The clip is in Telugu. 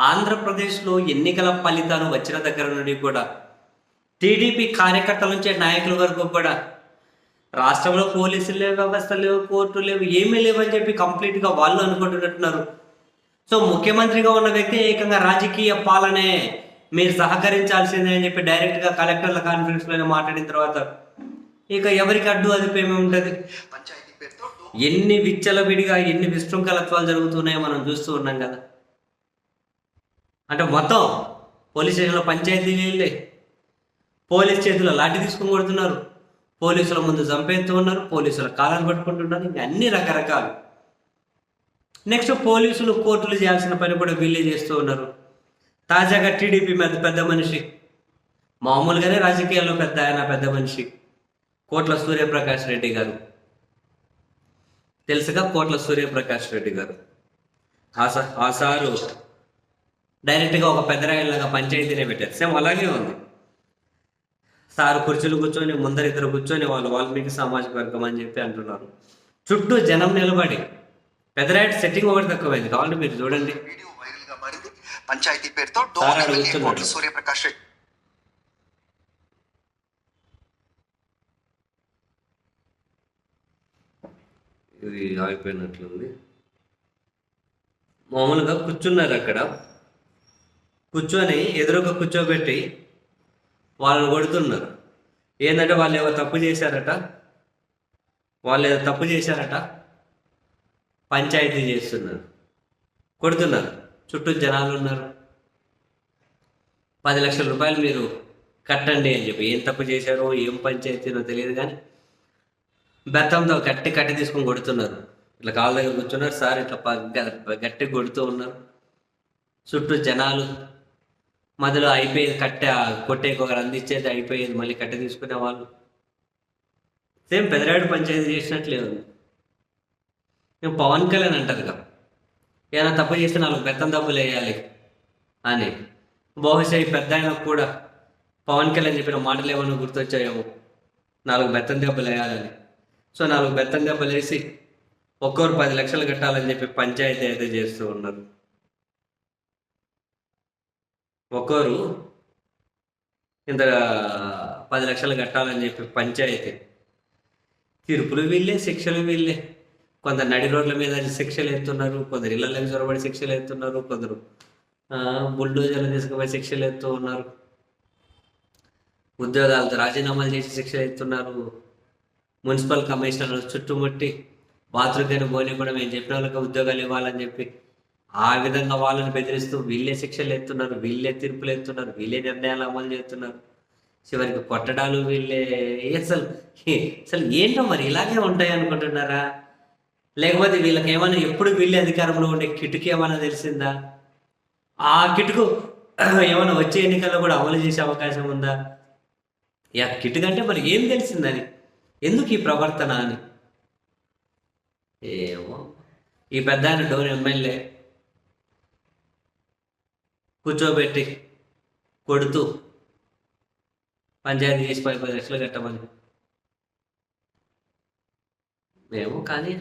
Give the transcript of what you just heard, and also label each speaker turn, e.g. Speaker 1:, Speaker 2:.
Speaker 1: ఆంధ్రప్రదేశ్లో ఎన్నికల ఫలితాలు వచ్చిన దగ్గర నుండి కూడా టీడీపీ కార్యకర్తల నుంచి నాయకుల వరకు కూడా రాష్ట్రంలో పోలీసులు లేవు వ్యవస్థ లేవు కోర్టులు లేవు ఏమీ లేవని చెప్పి కంప్లీట్గా వాళ్ళు అనుకుంటున్నట్టున్నారు. సో ముఖ్యమంత్రిగా ఉన్న వ్యక్తి ఏకంగా రాజకీయ పాలనే మీరు సహకరించాల్సిందే అని చెప్పి డైరెక్ట్గా కలెక్టర్ల కాన్ఫరెన్స్లోనే మాట్లాడిన తర్వాత ఇక ఎవరికి అడ్డు అదుపేమి ఉంటుంది?
Speaker 2: పంచాయతీ పేరుతో డో-
Speaker 1: ఎన్ని విచ్చలవిడిగా ఎన్ని విశృంఖలత్వాలు జరుగుతున్నాయో మనం చూస్తూ ఉన్నాం కదా. అంటే మొత్తం పోలీస్ స్టేషన్లో పంచాయతీ నీళ్ళే. పోలీస్ చేతిలో లాఠీ తీసుకొని కొడుతున్నారు. పోలీసుల ముందు చంపేస్తూ ఉన్నారు. పోలీసుల కాలాలు పట్టుకుంటున్నారు ఇంకా అన్ని రకరకాలు. నెక్స్ట్ పోలీసులు కోర్టులు చేయాల్సిన పని కూడా వీళ్ళే చేస్తూ ఉన్నారు. తాజాగా టీడీపీ పెద్ద పెద్ద మనిషి. మామూలుగానే రాజకీయాల్లో పెద్ద ఆయన పెద్ద మనిషి. కోట్ల సూర్యప్రకాష్ రెడ్డి గారు. తెలుసుగా కోట్ల సూర్యప్రకాష్ రెడ్డి గారు. ఆ సా- ఆ సారు డైరెక్ట్గా ఒక పెద్దరాయిలాగా పంచాయతీనే పెట్టారు. సేమ్ అలాగే ఉంది. సారు కుర్చీలు కూర్చొని ముందర ఇద్దరు కూర్చొని వాళ్ళు వాల్మీకి సామాజిక వర్గం అని చెప్పి అంటున్నారు. చుట్టూ జనం నిలబడి పెద్దరాయిటి సెట్టింగ్ ఒకటి తక్కువైంది. కావాలంటే మీరు చూడండి.
Speaker 2: పంచాయతీ పేరుతో సూర్యప్రకాష్ రెడ్డి.
Speaker 1: ఇది ఆగిపోయినట్లుంది. మామూలుగా కూర్చున్నారు అక్కడ. కూర్చొని ఎదురుగా కూర్చోబెట్టి వాళ్ళని కొడుతున్నారు. ఏంటంటే వాళ్ళు ఏవో తప్పు చేశారట? వాళ్ళు ఏదో తప్పు చేశారట? పంచాయతీ చేస్తున్నారు. కొడుతున్నారు. చుట్టూ జనాలు ఉన్నారు. పది లక్షల రూపాయలు మీరు కట్టండి అని చెప్పి ఏం తప్పు చేశారో ఏం పంచాయతీనో తెలియదు కానీ బెత్తంతో గట్టి కట్టి తీసుకొని కొడుతున్నారు. ఇట్లా కాళ్ళ దగ్గర కూర్చున్నారు. సార్ ఇట్లా గట్టి కొడుతూ ఉన్నారు. చుట్టూ జనాలు మధ్యలో అయిపోయేది కట్ట కొట్టే ఒకరు అందించేది అయిపోయేది మళ్ళీ కట్ట తీసుకునే వాళ్ళు. సేమ్ పెదరాడు పంచాయతీ చేసినట్లే ఉంది మేము పవన్ కళ్యాణ్ అంటారు కదా ఏమైనా తప్పు చేస్తే నాలుగు బెత్తం డబ్బులు వేయాలి అని. బహుశా ఈ పెద్ద ఆయనకు కూడా పవన్ కళ్యాణ్ చెప్పిన మాటలు ఏమైనా గుర్తొచ్చాయేమో. నాలుగు బెత్తం దెబ్బలు వేయాలని సో నాలుగు బెత్తం దెబ్బలు వేసి ఒక్కొరు పది లక్షలు కట్టాలని చెప్పి పంచాయతీ అయితే చేస్తూ ఉన్నారు. ఒకరు ఇంత పది లక్షలు కట్టాలని చెప్పి పంచాయతీ. తీర్పులు వీళ్ళే శిక్షలు వీళ్ళే. కొందరు నడి రోడ్ల మీద శిక్షలు ఎత్తున్నారు కొందరు ఇళ్ళకి చొరబడి శిక్షలు ఎత్తున్నారు కొందరు బుల్డోజర్లు తీసుకుపోయి శిక్షలు ఎత్తూ ఉన్నారు. ఉద్యోగాలతో రాజీనామాలు చేసి శిక్షలు ఎత్తున్నారు. మున్సిపల్ కమిషనర్ చుట్టుముట్టి బాత్రూమ్ పోనీ కూడా మేము చెప్పిన వాళ్ళకి ఉద్యోగాలు ఇవ్వాలని చెప్పి ఆ విధంగా వాళ్ళని బెదిరిస్తూ వీళ్ళే శిక్షలు ఎత్తున్నారు వీళ్ళే తీర్పులు ఎత్తున్నారు వీళ్ళే నిర్ణయాలు అమలు చేస్తున్నారు. చివరికి కొట్టడాలు వీళ్ళే అసలు అసలు ఏంటో మరి ఇలాగే ఉంటాయి అనుకుంటున్నారా? లేకపోతే వీళ్ళకి ఏమైనా ఎప్పుడు వీళ్ళే అధికారంలో ఉండే కిటుకు ఏమైనా తెలిసిందా? ఆ కిటుకు ఏమైనా వచ్చే ఎన్నికల్లో కూడా అమలు చేసే అవకాశం ఉందా? యా కిటుకు అంటే మరి ఏం తెలిసిందని? ఎందుకు ఈ ప్రవర్తన అని? ఏమో. ఈ పెద్ద ఆయన డోర్ ఎమ్మెల్యే కూర్చోబెట్టి కొడుతూ పంచాయతీ చేసి పది పది లక్షలు కట్టమని. మేము కానీ